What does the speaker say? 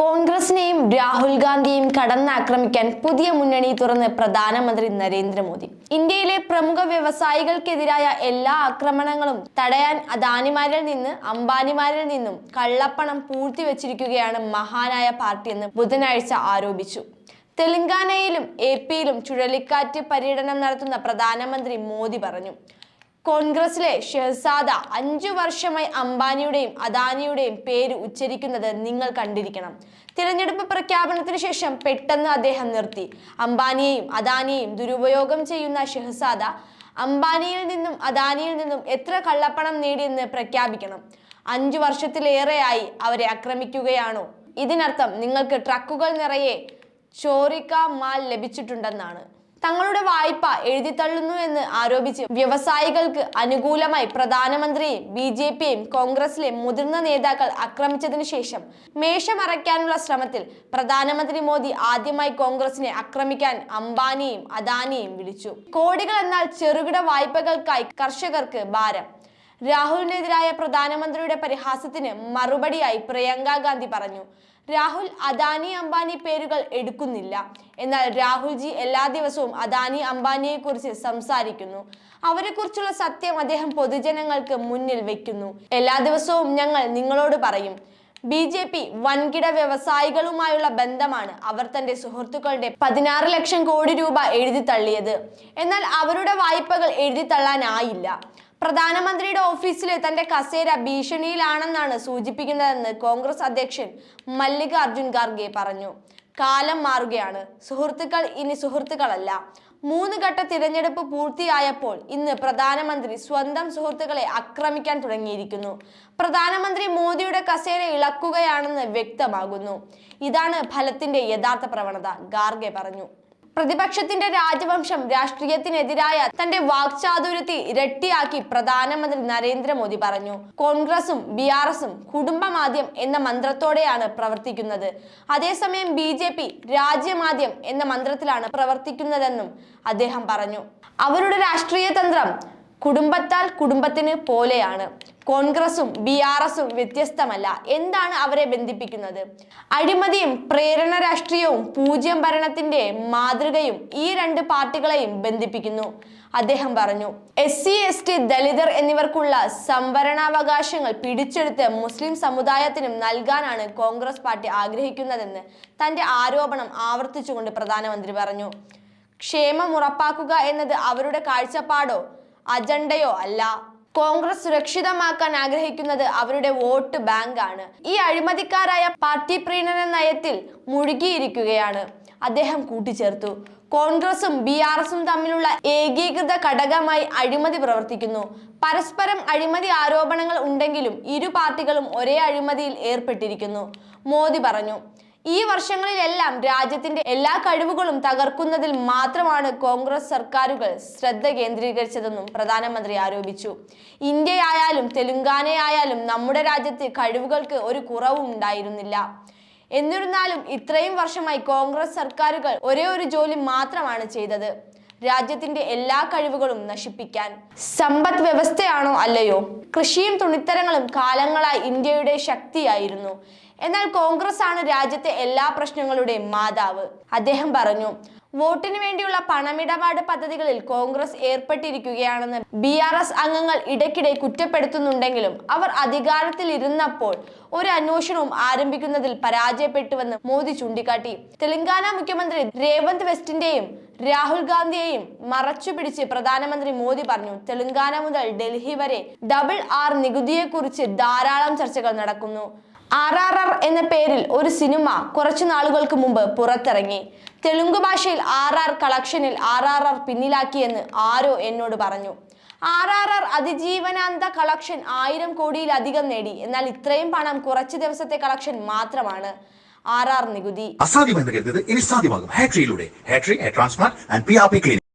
കോൺഗ്രസിനെയും രാഹുൽ ഗാന്ധിയെയും കടന്നാക്രമിക്കാൻ പുതിയ മുന്നണി തുറന്ന് പ്രധാനമന്ത്രി നരേന്ദ്രമോദി. ഇന്ത്യയിലെ പ്രമുഖ വ്യവസായികൾക്കെതിരായ എല്ലാ ആക്രമണങ്ങളും തടയാൻ അദാനിമാരിൽ നിന്ന് അംബാനിമാരിൽ നിന്നും കള്ളപ്പണം പൂഴ്ത്തിവെച്ചിരിക്കുകയാണ് മഹാനായ പാർട്ടിയെന്ന് ബുധനാഴ്ച ആരോപിച്ചു. തെലങ്കാനയിലും എ പിയിലും ചുഴലിക്കാറ്റ് പര്യടനം നടത്തുന്ന പ്രധാനമന്ത്രി മോദി പറഞ്ഞു. കോൺഗ്രസിലെ ഷെഹസാദ അഞ്ചു വർഷമായി അംബാനിയുടെയും അദാനിയുടെയും പേര് ഉച്ചരിക്കുന്നത് നിങ്ങൾ കണ്ടിരിക്കണം. തിരഞ്ഞെടുപ്പ് പ്രഖ്യാപനത്തിന് ശേഷം പെട്ടെന്ന് അദ്ദേഹം നിർത്തി. അംബാനിയെയും അദാനിയെയും ദുരുപയോഗം ചെയ്യുന്ന ഷെഹസാദ അംബാനിയിൽ നിന്നും അദാനിയിൽ നിന്നും എത്ര കള്ളപ്പണം നേടിയെന്ന് പ്രഖ്യാപിക്കണം. അഞ്ചു വർഷത്തിലേറെയായി അവരെ ആക്രമിക്കുകയാണോ? ഇതിനർത്ഥം നിങ്ങൾക്ക് ട്രക്കുകൾ നിറയെ ചോറിക്ക മാൽ ലഭിച്ചിട്ടുണ്ടെന്നാണ്. തങ്ങളുടെ വായ്പ എഴുതിത്തള്ളുന്നു എന്ന് ആരോപിച്ച് വ്യവസായികൾക്ക് അനുകൂലമായി പ്രധാനമന്ത്രിയെയും ബി ജെ പിയെയും കോൺഗ്രസിലെ മുതിർന്ന നേതാക്കൾ ആക്രമിച്ചതിനു ശേഷം മേഷമറയ്ക്കാനുള്ള ശ്രമത്തിൽ പ്രധാനമന്ത്രി മോദി ആദ്യമായി കോൺഗ്രസിനെ ആക്രമിക്കാൻ അംബാനിയെയും അദാനിയെയും വിളിച്ചു. കോടികൾ എന്നാൽ ചെറുകിട വായ്പകൾക്കായി കർഷകർക്ക് ഭാരം. രാഹുലിനെതിരായ പ്രധാനമന്ത്രിയുടെ പരിഹാസത്തിന് മറുപടിയായി പ്രിയങ്ക ഗാന്ധി പറഞ്ഞു രാഹുൽ അദാനി അംബാനി പേരുകൾ എടുക്കുന്നില്ല. എന്നാൽ രാഹുൽജി എല്ലാ ദിവസവും അദാനി അംബാനിയെ കുറിച്ച് സംസാരിക്കുന്നു. അവരെക്കുറിച്ചുള്ള സത്യം അദ്ദേഹം പൊതുജനങ്ങൾക്ക് മുന്നിൽ വെക്കുന്നു. എല്ലാ ദിവസവും ഞങ്ങൾ നിങ്ങളോട് പറയും ബി ജെ പി വൻകിട വ്യവസായികളുമായുള്ള ബന്ധമാണ് അവർ തന്റെ സുഹൃത്തുക്കളുടെ പതിനാറ് ലക്ഷം കോടി രൂപ എഴുതി തള്ളിയത്. എന്നാൽ അവരുടെ വായ്പകൾ എഴുതി തള്ളാനായില്ല. പ്രധാനമന്ത്രിയുടെ ഓഫീസിൽ തന്റെ കസേര ഭീഷണിയിലാണെന്നാണ് സൂചിപ്പിക്കുന്നതെന്ന് കോൺഗ്രസ് അധ്യക്ഷൻ മല്ലികാർജുൻ ഖാർഗെ പറഞ്ഞു. കാലം മാറുകയാണ്. സുഹൃത്തുക്കൾ ഇനി സുഹൃത്തുക്കളല്ല. മൂന്ന് ഘട്ട തിരഞ്ഞെടുപ്പ് പൂർത്തിയായപ്പോൾ ഇന്ന് പ്രധാനമന്ത്രി സ്വന്തം സുഹൃത്തുക്കളെ ആക്രമിക്കാൻ തുടങ്ങിയിരിക്കുന്നു. പ്രധാനമന്ത്രി മോദിയുടെ കസേര ഇളക്കുകയാണെന്ന് വ്യക്തമാകുന്നു. ഇതാണ് ഫലത്തിന്റെ യഥാർത്ഥ പ്രവണത ഖാർഗെ പറഞ്ഞു. പ്രതിപക്ഷത്തിന്റെ രാജവംശം രാഷ്ട്രീയത്തിനെതിരായ തന്റെ വാക്ചാതുര്യത്തെ ഇരട്ടിയാക്കി പ്രധാനമന്ത്രി നരേന്ദ്രമോദി പറഞ്ഞു. കോൺഗ്രസും ബി ആർ എസും കുടുംബമാദ്യം എന്ന മന്ത്രത്തോടെയാണ് പ്രവർത്തിക്കുന്നത്. അതേസമയം ബി ജെ പി രാജ്യമാദ്യം എന്ന മന്ത്രത്തിലാണ് പ്രവർത്തിക്കുന്നതെന്നും അദ്ദേഹം പറഞ്ഞു. അവരുടെ രാഷ്ട്രീയ തന്ത്രം കുടുംബത്താൽ കുടുംബത്തിന് പോലെയാണ്. കോൺഗ്രസും ബി ആർ എസും വ്യത്യസ്തമല്ല. എന്താണ് അവരെ ബന്ധിപ്പിക്കുന്നത്? അഴിമതിയും പ്രേരണ രാഷ്ട്രീയവും പൂജ്യം ഭരണത്തിന്റെ മാതൃകയും ഈ രണ്ട് പാർട്ടികളെയും ബന്ധിപ്പിക്കുന്നു. അദ്ദേഹം പറഞ്ഞു എസ് സി എസ് ടി ദലിതർ എന്നിവർക്കുള്ള സംവരണാവകാശങ്ങൾ പിടിച്ചെടുത്ത് മുസ്ലിം സമുദായത്തിനും നൽകാനാണ് കോൺഗ്രസ് പാർട്ടി ആഗ്രഹിക്കുന്നതെന്ന് തന്റെ ആരോപണം ആവർത്തിച്ചുകൊണ്ട് പ്രധാനമന്ത്രി പറഞ്ഞു. ക്ഷേമം ഉറപ്പാക്കുക എന്നത് അവരുടെ കാഴ്ചപ്പാടോ അജണ്ടയോ അല്ല. കോൺഗ്രസ് സുരക്ഷിതമാക്കാൻ ആഗ്രഹിക്കുന്നത് അവരുടെ വോട്ട് ബാങ്കാണ്. ഈ അഴിമതിക്കാരായ പാർട്ടി പ്രീണന നയത്തിൽ മുഴുകിയിരിക്കുകയാണ്. അദ്ദേഹം കൂട്ടിച്ചേർത്തു. കോൺഗ്രസും ബി ആർ എസും തമ്മിലുള്ള ഏകീകൃത ഘടകമായി അഴിമതി പ്രവർത്തിക്കുന്നു. പരസ്പരം അഴിമതി ആരോപണങ്ങൾ ഉണ്ടെങ്കിലും ഇരു പാർട്ടികളും ഒരേ അഴിമതിയിൽ ഏർപ്പെട്ടിരിക്കുന്നു. മോദി പറഞ്ഞു ഈ വർഷങ്ങളിലെല്ലാം രാജ്യത്തിന്റെ എല്ലാ കഴിവുകളും തകർക്കുന്നതിൽ മാത്രമാണ് കോൺഗ്രസ് സർക്കാരുകൾ ശ്രദ്ധ കേന്ദ്രീകരിച്ചതെന്നും പ്രധാനമന്ത്രി ആരോപിച്ചു. ഇന്ത്യയായാലും തെലുങ്കാനയായാലും നമ്മുടെ രാജ്യത്ത് കഴിവുകൾക്ക് ഒരു കുറവും ഉണ്ടായിരുന്നില്ല. എന്നിരുന്നാലും ഇത്രയും വർഷമായി കോൺഗ്രസ് സർക്കാരുകൾ ഒരേ ഒരു ജോലി മാത്രമാണ് ചെയ്തത്. രാജ്യത്തിന്റെ എല്ലാ കഴിവുകളും നശിപ്പിക്കാൻ. സമ്പദ് വ്യവസ്ഥയാണോ അല്ലയോ? കൃഷിയും തുണിത്തരങ്ങളും കാലങ്ങളായി ഇന്ത്യയുടെ ശക്തിയായിരുന്നു. എന്നാൽ കോൺഗ്രസ് ആണ് രാജ്യത്തെ എല്ലാ പ്രശ്നങ്ങളുടെയും മാതാവ്. അദ്ദേഹം പറഞ്ഞു വോട്ടിന് വേണ്ടിയുള്ള പണമിടപാട് പദ്ധതികളിൽ കോൺഗ്രസ് ഏർപ്പെട്ടിരിക്കുകയാണെന്ന് ബി ആർ എസ് അംഗങ്ങൾ ഇടയ്ക്കിടെ കുറ്റപ്പെടുത്തുന്നുണ്ടെങ്കിലും അവർ അധികാരത്തിൽ ഇരുന്നപ്പോൾ ഒരു അന്വേഷണവും ആരംഭിക്കുന്നതിൽ പരാജയപ്പെട്ടുവെന്ന് മോദി ചൂണ്ടിക്കാട്ടി. തെലങ്കാന മുഖ്യമന്ത്രി രേവന്ത് വെസ്റ്റിന്റെയും രാഹുൽ ഗാന്ധിയെയും മറച്ചു പിടിച്ച് പ്രധാനമന്ത്രി മോദി പറഞ്ഞു തെലങ്കാന മുതൽ ഡൽഹി വരെ ഡബിൾ ആർ നികുതിയെക്കുറിച്ച് ധാരാളം ചർച്ചകൾ നടക്കുന്നു. ആർ ആർ ആർ എന്ന പേരിൽ ഒരു സിനിമ കുറച്ചു നാളുകൾക്ക് മുമ്പ് പുറത്തിറങ്ങി. തെലുങ്ക് ഭാഷയിൽ ആർ ആർ കളക്ഷനിൽ ആർ ആർ ആർ പിന്നിലാക്കിയെന്ന് ആരോ എന്നോട് പറഞ്ഞു. ആർ ആർ ആർ അതിജീവനാന്ത കളക്ഷൻ ആയിരം കോടിയിലധികം നേടി എന്നാൽ ഇത്രയും പണം കുറച്ച് ദിവസത്തെ കളക്ഷൻ മാത്രമാണ്. ആർ ആർ നികുതി. അസാധ്യമെന്ന് കരുതുന്നത് ഇനി സാധ്യമാകും. ഹാട്രിയിലൂടെ ഹാട്രി transplant and P R P clinic